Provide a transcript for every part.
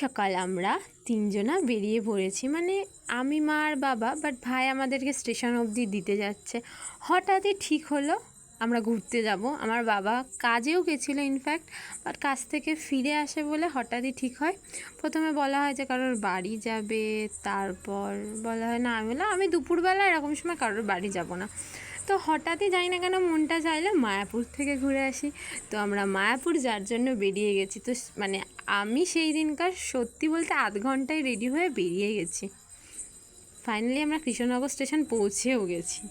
সকাল আমরা তিনজনা বেরিয়ে পড়েছি। মানে আমি, মা আর বাবা বাট ভাই আমাদেরকে স্টেশন অবধি দিতে যাচ্ছে। হঠাৎই ঠিক হলো, আমরা ঘুরতে যাব। আমার বাবা কাজেও গেছিল ইনফ্যাক্ট বাট কাজ থেকে ফিরে আসে বলে হঠাৎই ঠিক হয়। প্রথমে বলা হয় যে কারোর বাড়ি যাবে, তারপর বলা হয়, না, আমি বললাম, আমি দুপুরবেলা এরকম সময় কারোর বাড়ি যাব না। তো হঠাৎই জানি না কেন মনটা চাইলে মায়াপুর থেকে ঘুরে আসি। তো আমরা মায়াপুর যার জন্য বেরিয়ে গেছি। তো মানে আমি সেই দিনকার সত্যি বলতে আধ ঘন্টায় রেডি হয়ে বেরিয়ে গেছি। ফাইনালি আমরা কৃষ্ণনগর স্টেশন পৌঁছেও গেছি।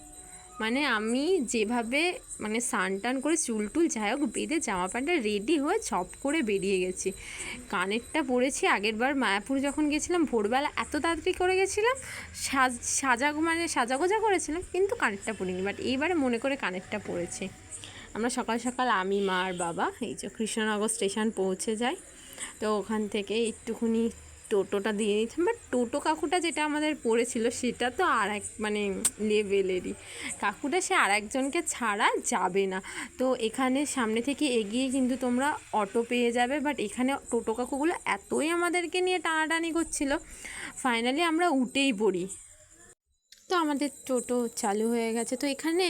মানে আমি যেভাবে মানে স্নান টান করে চুল টুল যাই হোক বেঁধে জামা প্যান্টটা রেডি হয়ে চপ করে বেরিয়ে গেছি। কানেরটা পরেছি আগের বার মায়াপুর যখন গেছিলাম, ভোরবেলা এত তাড়াতাড়ি করে গেছিলাম, সাজ, সাজা মানে সাজাগোজা করেছিলাম, কিন্তু কানেরটা পরিনি। বাট এইবারে মনে করে কানেরটা পরেছি। আমরা সকাল সকাল আমি, মা আর বাবা, এই যে কৃষ্ণনগর স্টেশন পৌঁছে যাই। তো ওখান থেকে একটুখানি টোটোটা দিয়ে নিচ্ছিলাম বাট টোটো কাকুটা যেটা আমাদের পড়েছিল, সেটা তো আর এক মানে লেভেলেরই। কাকুটা সে আর একজনকে ছাড়া যাবে না। তো এখানে সামনে থেকে এগিয়ে কিন্তু তোমরা অটো পেয়ে যাবে বাট এখানে টোটো কাকুগুলো এতই আমাদেরকে নিয়ে টানাটানি করছিল। ফাইনালি আমরা উঠেই পড়ি। তো আমাদের টোটো চালু হয়ে গেছে। তো এখানে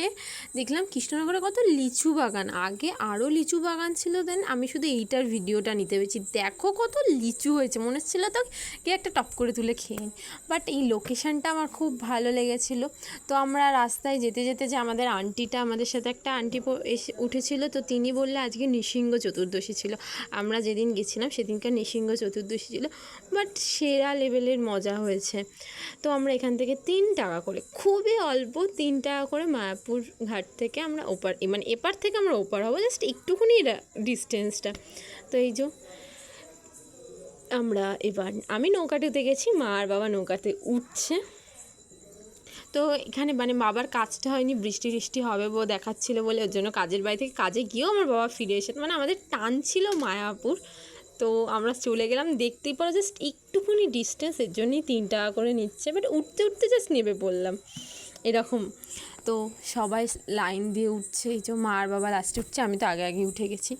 দেখলাম কৃষ্ণনগরে কত লিচু বাগান। আগে আরও লিচু বাগান ছিল দেন আমি শুধু এইটার ভিডিওটা নিতে পেরেছি। দেখো কত লিচু হয়েছে, মনে হচ্ছিল তো কে একটা টপ করে তুলে খেয়ে বাট এই লোকেশানটা আমার খুব ভালো লেগেছিল। তো আমরা রাস্তায় যেতে যেতে যে আমাদের আন্টিটা আমাদের সাথে একটা আন্টি এসে উঠেছিল, তো তিনি বললে আজকে নৃসিংহ চতুর্দশী ছিল। আমরা যেদিন গেছিলাম, সেদিনকার নৃসিংহ চতুর্দশী ছিল। বাট সেরা লেভেলের মজা হয়েছে। তো আমরা এখান থেকে তিন টাকা করে, খুবই অল্প তিন টাকা করে মায়াপুর ঘাট থেকে আমরা ওপার মানে এপার থেকে আমরা ওপার হব জাস্ট একটুখানি ডিস্টেন্সটা তো এই যে, আমরা এবার, আমি নৌকাটিতে গেছি, মা আর বাবা নৌকাতে উঠছে। তো এখানে মানে বাবার কাজটা হয়নি, বৃষ্টি টিষ্টি হবে বো দেখাচ্ছিল বলে ওর জন্য কাজের বাড়ি থেকে কাজে গিয়েও আমার বাবা ফিরে এসে মানে আমাদের টান ছিল মায়াপুর। তো আমরা চলে গেলাম, দেখতেই পারো জাস্ট একটুখানি ডিস্টেন্স এর জন্যই তিন টাকা করে নিচ্ছে বাট উঠতে উঠতে জাস্ট নেবে পড়লাম এরকম। তো সবাই লাইন দিয়ে উঠছে, এই যে মা আর বাবা লাস্টে উঠছে, আমি তো আগে আগে উঠে গেছি।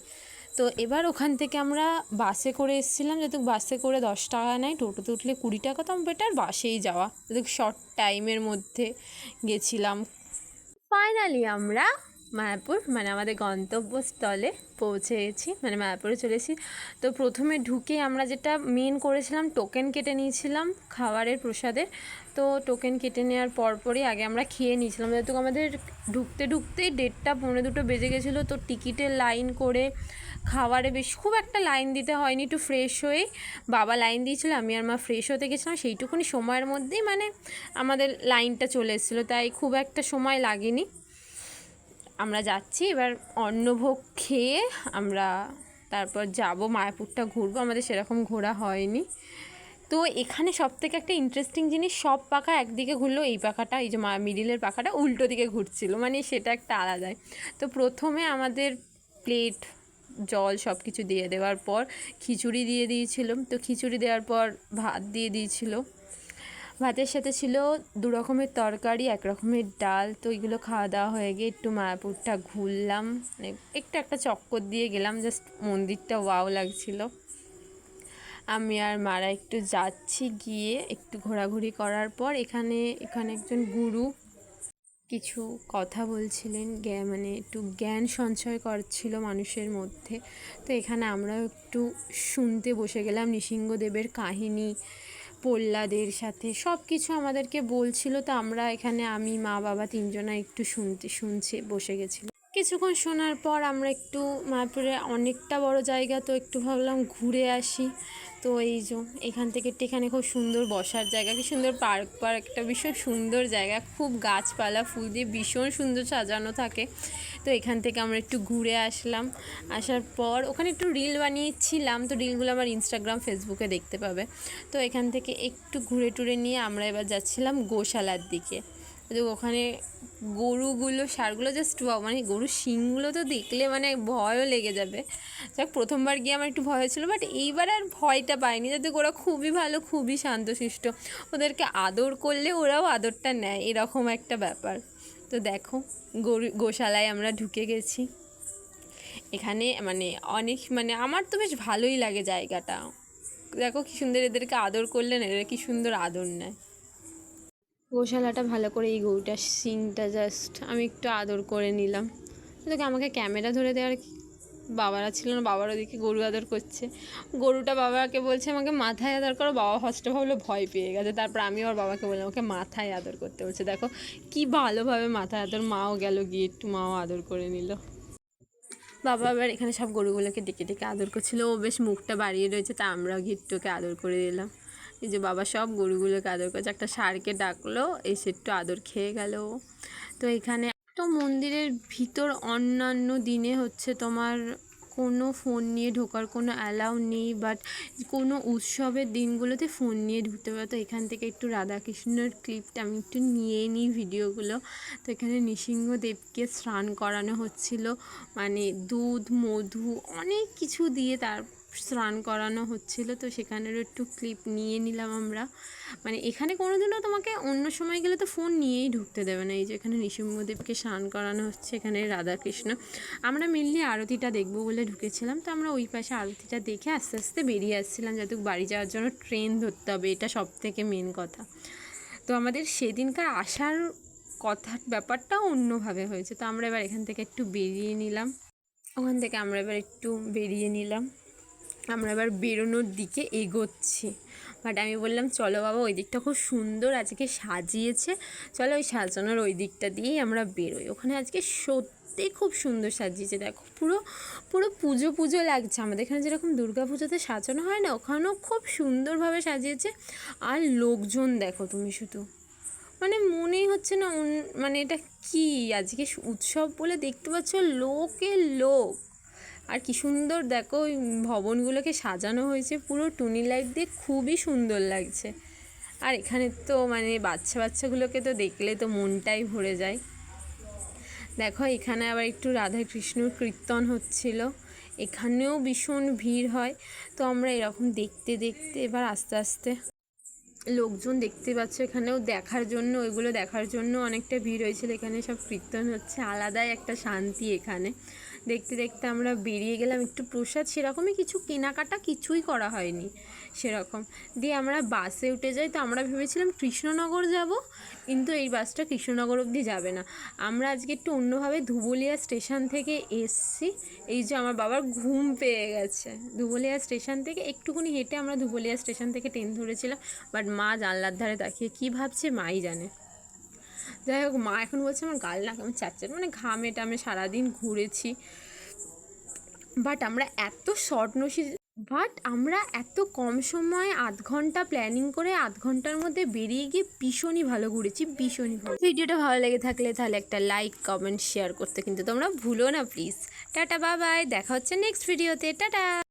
তো এবার ওখান থেকে আমরা বাসে করে এসেছিলাম, যেহেতু বাসে করে দশ টাকা নেয়, টোটোতে উঠলে কুড়ি টাকা, তো বেটার বাসেই যাওয়া। যেহেতু শর্ট টাইমের মধ্যে গেছিলাম। ফাইনালি আমরা মায়াপুর মানে আমাদের গন্তব্যস্থলে পৌঁছে গেছি মানে মায়াপুরে চলে এসেছি। তো প্রথমে ঢুকে আমরা যেটা মেন করেছিলাম টোকেন কেটে নিয়েছিলাম খাবারের, প্রসাদের। তো টোকেন কেটে নেওয়ার পরপরই আগে আমরা খেয়ে নিয়েছিলাম। যেহেতু আমাদের ঢুকতে ঢুকতেই দেড়টা পৌনে দুটো বেজে গেছিল, তো টিকিটের লাইন করে খাবারে বেশ খুব একটা লাইন দিতে হয়নি, একটু ফ্রেশ হয়ে বাবা লাইন দিয়েছিল, আমি আর মা ফ্রেশ হতে গেছিলাম। সেইটুকুনি সময়ের মধ্যেই মানে আমাদের লাইনটা চলে এসেছিল, তাই খুব একটা সময় লাগেনি। আমরা যাচ্ছি, এবার অন্নভোগ খেয়ে আমরা তারপর যাব, মায়াপুরটা ঘুরবো, আমাদের সেরকম ঘোরা হয়নি। তো এখানে সব থেকে একটা ইন্টারেস্টিং জিনিস, সব পাখা একদিকে ঘুরলো, এই পাখাটা, এই যে মা মিডিলের পাখাটা উল্টো দিকে ঘুরছিল মানে সেটা একটা আলাদাই। তো প্রথমে আমাদের প্লেট জল সব কিছু দিয়ে দেওয়ার পর খিচুড়ি দিয়ে দিয়েছিল তো খিচুড়ি দেওয়ার পর ভাত দিয়ে দিয়েছিল। ভাতের সাথে ছিল দু রকমের তরকারি, এক রকমের ডাল। তো এগুলো খাওয়া দাওয়া হয়ে গিয়ে একটু মায়াপুরটা ঘুরলাম। মানে একটু একটা চক্কর দিয়ে গেলাম জাস্ট মন্দিরটা ওয়াও লাগছিল। আমি আর মারা একটু যাচ্ছি গিয়ে একটু ঘোরাঘুরি করার পর এখানে এখানে একজন গুরু কিছু কথা বলছিলেন মানে একটু জ্ঞান সঞ্চয় করছিল মানুষের মধ্যে। তো এখানে আমরাও একটু শুনতে বসে গেলাম নৃসিংহদেবের কাহিনী। প্রহ্লাদের সাথে। সব কিছু আমাদেরকে বলছিল, তো আমরা এখানে আমি, মা, বাবা তিনজনা একটু শুনতে, শুনছে, বসে গেছিলাম কিছুক্ষণ শোনার পর আমরা একটু মায়াপুরে অনেকটা বড় জায়গা, তো একটু ভাবলাম ঘুরে আসি। তো এই যে এখান থেকে এখানে খুব সুন্দর বসার জায়গা, কি সুন্দর পার্ক পার্ক একটা ভীষণ সুন্দর জায়গা। খুব গাছপালা, ফুল দিয়ে ভীষণ সুন্দর সাজানো থাকে। তো এখান থেকে আমরা একটু ঘুরে আসলাম। আসার পর ওখানে একটু রিল বানিয়েছিলাম। তো রিলগুলো আমার ইনস্টাগ্রাম ফেসবুকে দেখতে পাবে। তো এখান থেকে একটু ঘুরে টুরে নিয়ে আমরা এবার যাচ্ছিলাম গোশালার দিকে। তো ওখানে গরুগুলো, সারগুলো জাস্ট মানে গরুর শিংগুলো তো দেখলে মানে ভয়ও লেগে যাবে। যাক, প্রথমবার গিয়ে আমার একটু ভয় হয়েছিলো বাট এইবার আর ভয়টা পাইনি। যাতে ওরা খুবই ভালো, খুবই শান্তশিষ্ট। ওদেরকে আদর করলে ওরাও আদরটা নেয়, এরকম একটা ব্যাপার। তো দেখো, গরু, গোশালায় আমরা ঢুকে গেছি। এখানে মানে অনেক মানে আমার তো বেশ ভালোই লাগে জায়গাটা। দেখো কি সুন্দর এদেরকে আদর করলেন, এরা কি সুন্দর আদর নেয়। গোশালাটা ভালো করে এই গরুটার সিংটা জাস্ট আমি একটু আদর করে নিলাম। তোকে আমাকে ক্যামেরা ধরে দেওয়ার বাবারা ছিল না, বাবার ওদিকে গরু আদর করছে। গরুটা বাবাকে বলছে, আমাকে মাথায় আদর করো, বাবা ফার্স্টে ভাবলো ভয় পেয়ে গেছে। তারপর আমি ওর বাবাকে বললাম, ওকে মাথায় আদর করতে বলছে। দেখো, কি ভালোভাবে মাথায় আদর, মাও গেল গিয়ে একটু মাও আদর করে নিল। বাবা আবার এখানে সব গরুগুলোকে ডেকে ডেকে আদর করছিল। ও বেশ মুখটা বাড়িয়ে রয়েছে, তা আমরাও গিট্টুকে আদর করে দিলাম। এই যে বাবা সব গরুগুলোকে আদর করছে। একটা ষাঁড়কে ডাকলো, এসে একটু আদর খেয়ে গেল। তো এখানে তো মন্দিরের ভিতর অন্যান্য দিনে হচ্ছে তোমার কোনো ফোন নিয়ে ঢোকার কোনো অ্যালাউ নেই, বাট কোনো উৎসবের দিনগুলোতে ফোন নিয়ে ঢুকতে পারো। তো এখান থেকে একটু রাধাকৃষ্ণের ক্লিপটা আমি একটু নিয়ে নিই ভিডিওগুলো। তো এখানে নৃসিংহদেবকে স্নান করানো হচ্ছিল। মানে দুধ, মধু অনেক কিছু দিয়ে তার স্নান করানো হচ্ছিল, তো সেখানেরও একটু ক্লিপ নিয়ে নিলাম আমরা। মানে এখানে কোনোদিনও তোমাকে অন্য সময় গেলে তো ফোন নিয়েই ঢুকতে দেবে না। এই যে এখানে নৃসিংহদেবকে স্নান করানো হচ্ছে, এখানে রাধাকৃষ্ণ। আমরা মেনলি আরতিটা দেখব বলে ঢুকেছিলাম, তো আমরা ওই পাশে আরতিটা দেখে আস্তে আস্তে বেরিয়ে আসছিলাম, যাতে বাড়ি যাওয়ার জন্য ট্রেন ধরতে হবে, এটা সব থেকে মেন কথা। তো আমাদের সেদিনকার আসার কথার ব্যাপারটাও অন্যভাবে হয়েছে, তো আমরা এবার এখান থেকে একটু বেরিয়ে নিলাম। ওখান থেকে আমরা এবার একটু বেরিয়ে নিলাম। আমরা এবার বেরোনোর দিকে এগোচ্ছি। বাট আমি বললাম, চলো বাবা, ওই দিকটা খুব সুন্দর, আজকে সাজিয়েছে। চলো ওই সাজানোর ওই দিকটা দিয়েই আমরা বেরোই। ওখানে আজকে সত্যি খুব সুন্দর সাজিয়েছে। দেখো, পুরো পুরো পুজো পুজো লাগছে। আমাদের এখানে যেরকম দুর্গা পুজোতে সাজানো হয় না, ওখানেও খুব সুন্দরভাবে সাজিয়েছে। আর লোকজন, দেখো তুমি শুধু। মানে মনেই হচ্ছে না মানে এটা কি? আজকে উৎসব বলে দেখতে পাচ্ছ, লোকে লোক। আর কি সুন্দর দেখো, ওই ভবনগুলোকে সাজানো হয়েছে, পুরো টুনি লাইট দিয়ে খুবই সুন্দর লাগছে। আর এখানে তো মানে বাচ্চা বাচ্চাগুলোকে তো দেখলে তো মনটাই ভরে যায়। দেখো, এখানে আবার একটু রাধা কৃষ্ণর কীর্তন হচ্ছিল, এখানেও ভীষণ ভিড় হয়। তো আমরা এরকম দেখতে দেখতে এবার আস্তে আস্তে লোকজন দেখতে পাচ্ছ, এখানেও দেখার জন্য, ওইগুলো দেখার জন্য অনেকটা ভিড় হয়েছিল। এখানে সব কীর্তন হচ্ছে, আলাদাই একটা শান্তি এখানে। দেখতে দেখতে আমরা বেরিয়ে গেলাম। একটু প্রসাদ সেরকমই, কিছু কেনাকাটা কিছুই করা হয়নি সেরকম। দিয়ে আমরা বাসে উঠে যাই। তো আমরা ভেবেছিলাম কৃষ্ণনগর যাব, কিন্তু এই বাসটা কৃষ্ণনগর অবধি যাবে না। আমরা আজকে একটু অন্যভাবে ধুবুলিয়া স্টেশন থেকে এসছি। এই যে আমার বাবার ঘুম পেয়ে গেছে। ধুবুলিয়া স্টেশন থেকে একটুখানি হেঁটে আমরা ধুবুলিয়া স্টেশন থেকে ট্রেন ধরেছিলাম। বাট মা জানলার ধারে তাকিয়ে, কী ভাবছে মাই জানে। যাই হোক, মা এখন বলছে আমার গাল না কেমন চাচ্চার মানে ঘামে টামে সারাদিন ঘুরেছি। বাট আমরা এত শর্ট নোটিস বাট আমরা এত কম সময়ে আধ ঘণ্টা প্ল্যানিং করে আধ ঘণ্টার মধ্যে বেরিয়ে গিয়ে ভীষণই ভালো ঘুরেছি, ভীষণই ভালো। ভিডিওটা ভালো লেগে থাকলে তাহলে একটা লাইক কমেন্ট শেয়ার করতে কিন্তু তোমরা ভুলো না প্লিজ টাটা বাই বাই দেখা হচ্ছে নেক্সট ভিডিওতে টাটা